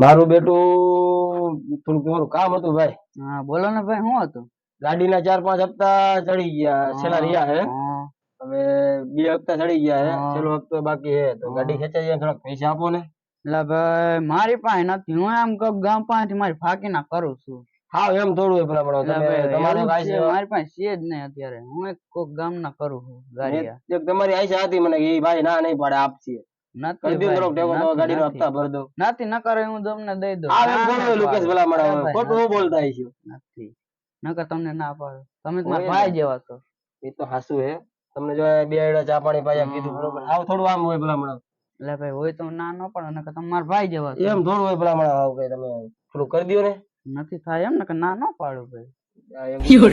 મારું બેટું થોડુંક મારું કામ હતું ભાઈ. હા બોલો ને ભાઈ શું હતું? ગાડીના ચાર પાંચ હપ્તા ચડી ગયા છેલ્લા રહ્યા હે. હવે બે હપ્તા ચડી ગયા હે છેલ્લો હપ્તો બાકી હે. તો ગાડી ખેંચાઈ જાય થોડાક પૈસા આપો ને. એટલે ભાઈ મારી પાસે નથી. હું એમ કઉ ગામ પાસેથી મારી ફાકી ના કરું છું. હા એમ થોડું એ પેલા છે, મારી પાસે છે જ નહીં અત્યારે. હું એક કોક ગામના કરું છું ગાડી તમારી આઈસા હતી મને એ ભાઈ ના નહીં પાડે આપશે નથી કરી ભાઈ, થોડોક ટેકો તો નથી, ગાડીનો નથી. હપ્તા ભર દો. નથી ન કરે હું તમને દઈ દઉં. લુકેશ ખોટું બોલતા નથી. નકર તમને ના પાડો. તમે તો હોય મારા ને. ભાઈ જેવા છો. એ તો હાસુ હે. તમને જો બે આયડા ચા પાણી પાયા કીધું બરોબર. આવ થોડું આમ હોય ભલા મળે એટલે ભાઈ હોય તો ના ન પડે નકર તમે ભાઈ જેવા એમ થોડું હોય ભલા મળે આવ કઈ તમે થોડું કરી દો ને. નથી થાય એમ ને કે ના ન પાડું ભાઈ. થયું, ખબર?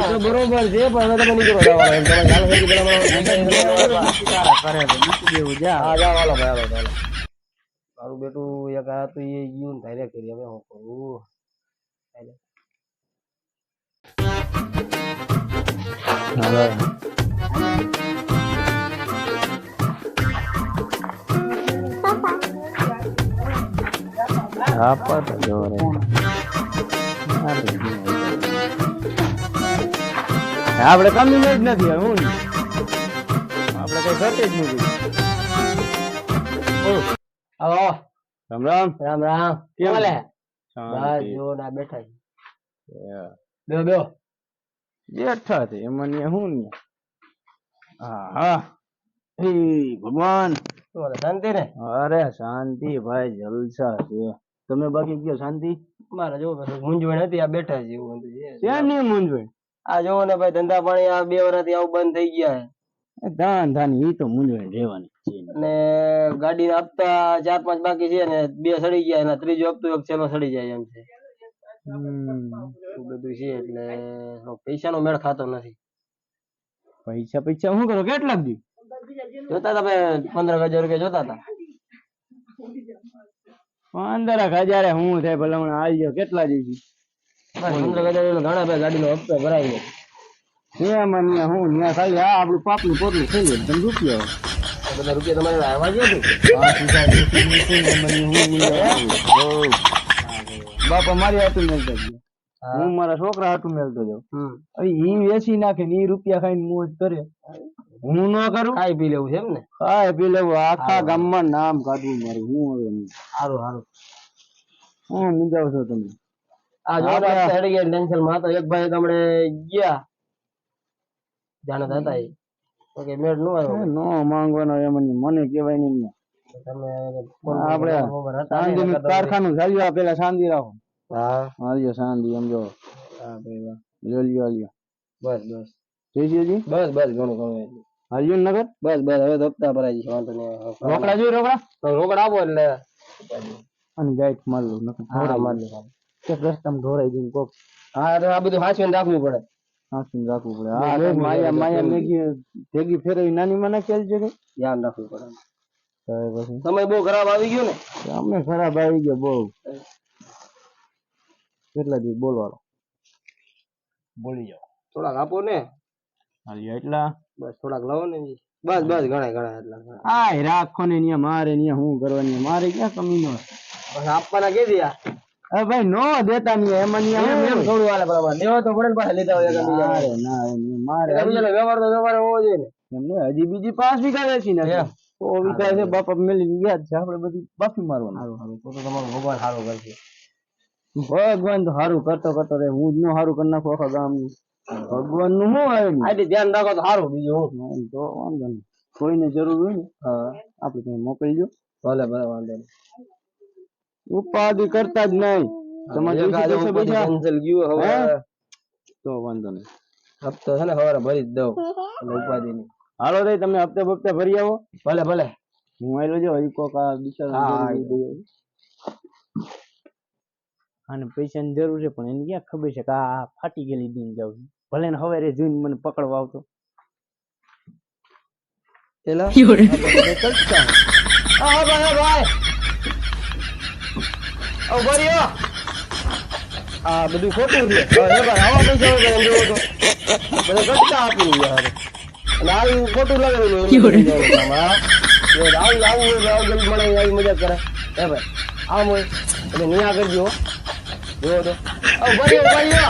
તો બરોબર છે પણ તમે નીકળો મારું બેટું એક આ તો એ ગયું ને કરી હવે હું કરું? આપણે કમી જ નથી હું આપણે કઈ ઘટે જ નથી. આવો રામ રામ. રામ રામ. કેમ? ચાલે બસ જો ના બેઠા છે. Yeah. બેહો બેહો બેઠા છે એમાં ને હું ને? હા હા. ભગવાન. શાંતિ ને? અરે શાંતિ ભાઈ જલસા છે. તમે બાકી કયો શાંતિ? મારે જો મૂંઝવણ હતી આ બેઠા છે એવું નહીં મૂંઝવણ? આ જોવો ને ભાઈ ધંધા પાણી આ બે વર્ષથી આવું બંધ થઈ ગયા છે. ધાન ધાન ઈ તો મૂંઝવણ રહેવાની છે અને ગાડી હપ્તા ચાર પાંચ બાકી છે ને બે સડી ગયા અને ત્રીજો હપ્તો એક છેલ્લો સડી જાય એમ છે. બધું છે એટલે પૈસા નો મેળ ખાતો નથી. પૈસા પૈસા શું કરો? કેટલા દી જોતા હતા ભાઈ પંદર હજાર રૂપિયા જોતા હતા. પંદર હજારે હું થાય ભલે હમણાં આવી ગયો કેટલા બસ પંદર હજાર એનો ઘણા ભાઈ ગાડીનો હપ્તો ભરાઈ ગયો ને હું ત્યાં ખાલી આ આપણું પાપનું પોટલું થઈ ગયું તમે રૂપિયા. બધા રૂપિયા તમારે આવવા ને. બાપા મારી મેલતો ગયો હું. મારા છોકરા હાટું મેળતો જાઉં એ વેચી નાખે ને એ રૂપિયા ખાઈને મોજ કરે. હું ન કરું? ખાઈ પી લેવું છે એમ ને? ખાઈ પી લેવું. આખા ગામમાં નામ કાઢવું મારું હું હવે સારું સારું હું નિજાવ છો તમે. આ જો હેડી ગયા ટેન્શનમાં તો એક ભાઈ ગામડે ગયા. જાણતા હતા એ. તો કે મેળ નો આવ્યો. નો માંગવાનો એમ. મને કહેવાય નહીં. તમે આપણે શાંતિ કારખાનું ચાલ્યું પેલા શાંતિ રાખો. હા. હાલ્યો શાંતિ એમ જો. હા ભાઈ. લ્યો લ્યો હાલ્યો. બસ બસ. જોઈશું બસ બસ ઘણું ઘણું. એટલું. હાલ્યો ને નગર? બસ બસ હવે તો હપ્તા ભરાઈ જશે વાંધો નહીં રોકડા જોઈ રોકડા? તો રોકડ આપો એટલે. અને ગાઈડ માર લઉં નકર હા ઢોરાઈ માર જાય. લો. એક રસ્તામાં ઢોરાઈ જઈને કોક. હા તો આ બધું હાંચવીને રાખવું પડે. હાંસીને રાખવું પડે. બહુ આ મોંઘું માયા છે, માયા બહુ મેગી ભેગી ફેરવી નાની મને ખેલ છે કે? ધ્યાન રાખવું પડે. તો પછી. સમય બહુ ખરાબ આવી ગયો ને? અમે ખરાબ આવી ગયો બહુ. કેટલા દિવસ બોલવાનો? બોલી જાઓ. થોડાક આપો ને. હાલ્યો એટલા? બસ થોડાક લાવો ને બસ બસ ઘણા ઘણા એટલા. આય રાખો ને અહીંયા મારે અહીંયા હું કરવાની મારે ક્યાં કમી નો બસ આપવાના કે દિયા અરે ભાઈ નો દેતા નહીં એમાં ન્યા એમ એમ થોડું હાલે બરાબર. દેવા તો પડે ને પાછા લેતા હોય મારે ના મારે એકાદ વ્યવહાર તો વ્યવહાર હોવો જોઈએ ને. એમને હજી બીજી પાંચ વીઘા એમ. નાખી તો વીઘા છે બાપા મેલી યાદ છે આપણે બધી બાફી મારવાનું. સારું સારું. તો તમારો તમારું ભગવાન સારું કરશે. ભગવાન તો સારું કરતો કરતો રે હું જ નો સારું કરી નાખું આખા ગામનું. ભગવાનનું શું આવે આજે ધ્યાન રાખો તો સારું બીજું હું. તો વાંધો નહીં. કોઈને જરૂર હોય ને આપણે તમે મોકલજો ભલે ભલે વાંધો નહીં. ઉપાધિ કરતા જ નહીં. તમારે ગયું હવે. તો વાંધો નહીં. હપ્તો છે ને સવારે ભરી જ દઉં. ઉપાધિ નહીં હાલો રે તમે હપ્તે બપ્તે ભરી આવો. ભલે ભલે. હું આવેલો જો હજી કોક આ બિચારા અને પૈસાની જરૂર છે પણ એને ક્યાં ખબર છે કે આ ફાટી ગયેલી દિન જાવ છું. ભલે ને હવે રે જોઈને મને પકડવા આવતો ભાઈ ભાઈ ઓ આ બધું ખોટું છે હવે એ આવા પૈસા હોય એમ જોવો તો બધા ગટકા આપી રહ્યા અને આવી ખોટું આવું આવું આવું આવી મજા કરે હે ભાઈ આમ હોય એટલે નિયા કરજો જોવો તો આવ ભાઈઓ ભાઈઓ